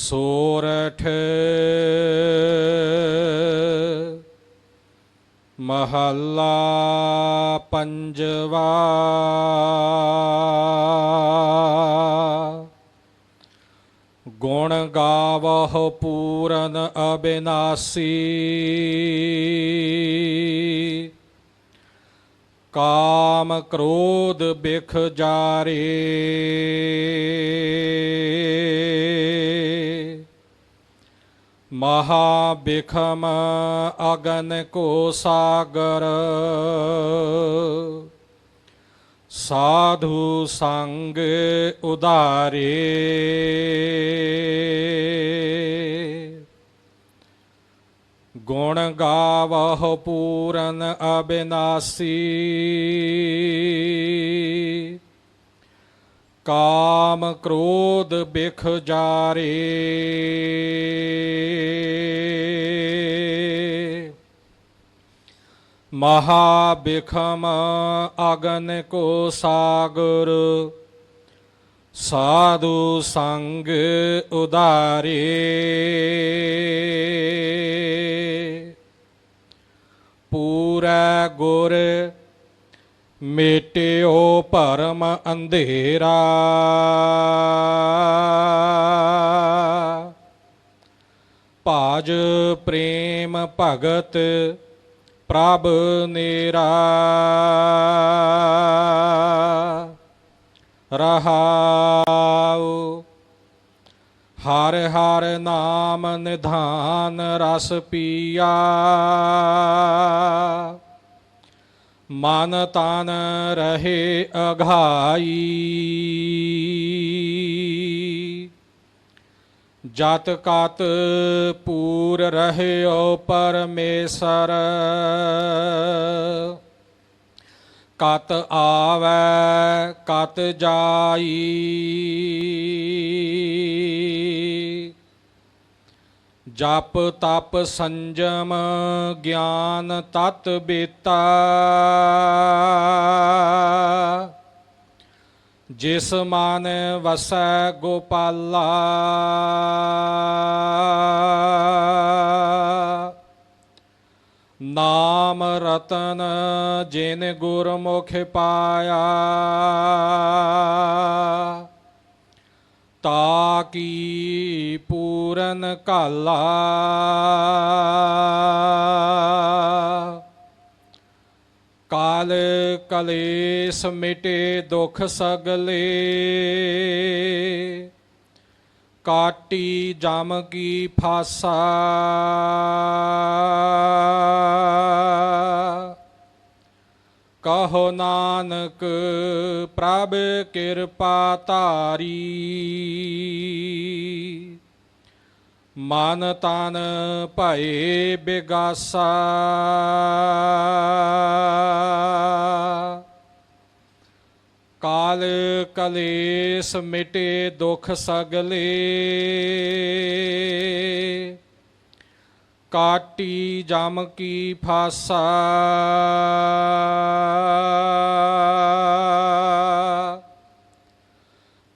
ਸੋਰਠ ਮਹੱਲਾ ਪੰਜਵਾ। ਗੁਣ ਗਾਵਹੁ ਪੂਰਨ ਅਬਿਨਾਸੀ। ਕਾਮ ਕ੍ਰੋਧ ਬਿਖ ਜਾਰੇ। ਮਹਾ ਬਿਖਮ ਅਗਨ ਕੋ ਸਾਗਰ। ਸਾਧੂ ਸੰਗ ਉਦਾਰੇ ਗੁਣ ਗਾਵਹੁ ਪੂਰਨ ਅਬਿਨਾਸੀ। ਕਾਮ ਕ੍ਰੋਧ ਬਿਖ ਜਾਰੇ। ਮਹਾ ਬਿਖਮ ਅਗਨ ਕੋ ਸਾਗਰ ਸਾਧੂ ਸੰਗ ਉਦਾਰੇ ਪੂਰਾ ਗੁਰ ਮੇਟਿਓ ਭਰਮ ਅੰਧੇਰਾ। ਭਾਜ ਪ੍ਰੇਮ ਭਗਤ ਪ੍ਰਭ ਨੇਰਾ। ਰਹਾਉ, ਹਰ ਹਰ ਨਾਮ ਨਿਧਾਨ ਰਸ ਪੀਆ। ਮਨ ਤਨ ਰਹੇ ਅਘਾਈ ਜਤ ਕਤ ਪੂਰ ਰਹਿਓ ਪਰਮੇਸ਼ਰ। ਕਤ ਆਵੈ ਕਤ ਜਾਈ। ਜਪ ਤਪ ਸੰਜਮ ਗਿਆਨ ਤਤ ਬੇਤਾ। ਜਿਸ ਮਨ ਵਸੈ ਗੋਪਾਲਾ। ਨਾਮ ਰਤਨ ਜਿਨ ਗੁਰਮੁਖ ਪਾਇਆ। ਤਾ ਕੀ ਪੂਰਨ ਕਾਲਾ ਕਾਲ ਕਲੇਸ਼ ਮਿਟੇ ਦੁਖ ਸਗਲੇ। ਕਾਟੀ ਜਮ ਕੀ ਫਾਸਾ। ਕਹੋ ਨਾਨਕ ਪ੍ਰਭ ਕਿਰਪਾ ਤਾਰੀ ਮਨ ਤਨ ਭਏ ਬਿਗਾਸਾ। ਕਾਲ ਕਲੇਸ਼ ਮਿਟੇ ਦੁਖ ਸਗਲੇ। ਕਾਟੀ ਜਮ ਕੀ ਫਾਸਾ।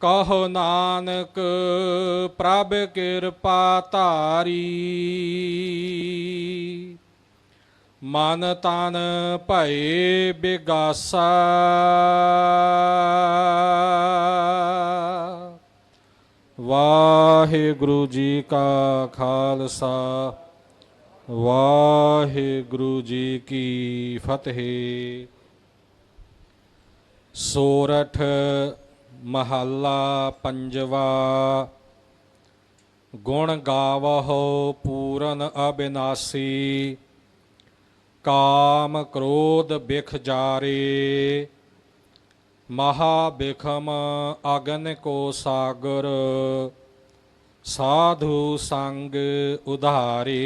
ਕਹੋ ਨਾਨਕ, ਪ੍ਰਭ ਕਿਰਪਾ ਧਾਰੀ। ਮਨ ਤਨ ਭਏ ਬਿਗਾਸਾ। ਵਾਹਿਗੁਰੂ ਜੀ ਕਾ ਖਾਲਸਾ, ਵਾਹਿਗੁਰੂ ਜੀ ਕੀ ਫਤਿਹ। ਸੋਰਠ ਮਹੱਲਾ ਪੰਜਵਾ, ਗੁਣ ਗਾਵਹੁ ਪੂਰਨ ਅਬਿਨਾਸੀ, ਕਾਮ ਕ੍ਰੋਧ ਬਿਖ ਜਾਰੇ, ਮਹਾ ਬਿਖਮ ਅਗਨ ਕੋ ਸਾਗਰ, ਸਾਧੂ ਸੰਗ ਉਧਾਰੇ।